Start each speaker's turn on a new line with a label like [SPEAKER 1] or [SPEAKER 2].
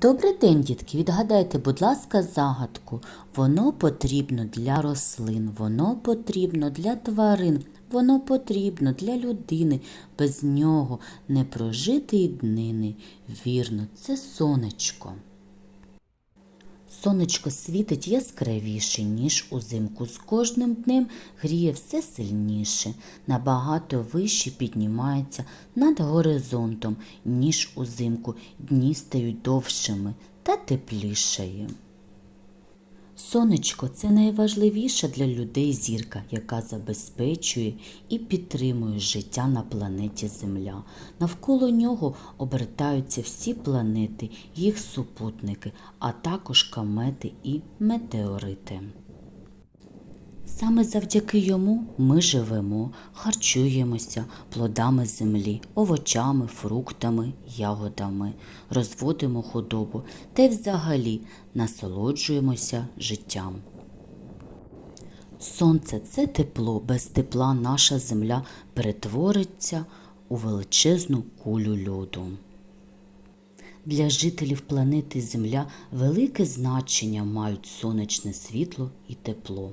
[SPEAKER 1] Добрий день, дітки. Відгадайте, будь ласка, загадку. Воно потрібно для рослин, воно потрібно для тварин, воно потрібно для людини. Без нього не прожити й днини. Вірно, це сонечко. Сонечко світить яскравіше, ніж узимку. З кожним днем гріє все сильніше, набагато вище піднімається над горизонтом, ніж узимку. Дні стають довшими та теплішає. Сонечко це найважливіша для людей зірка, яка забезпечує і підтримує життя на планеті Земля. Навколо нього обертаються всі планети, їх супутники, а також комети і метеорити. Саме завдяки йому ми живемо, харчуємося плодами землі, овочами, фруктами, ягодами, розводимо худобу та й взагалі насолоджуємося життям. Сонце це тепло, без тепла наша земля перетвориться у величезну кулю льоду. Для жителів планети Земля велике значення мають сонячне світло і тепло.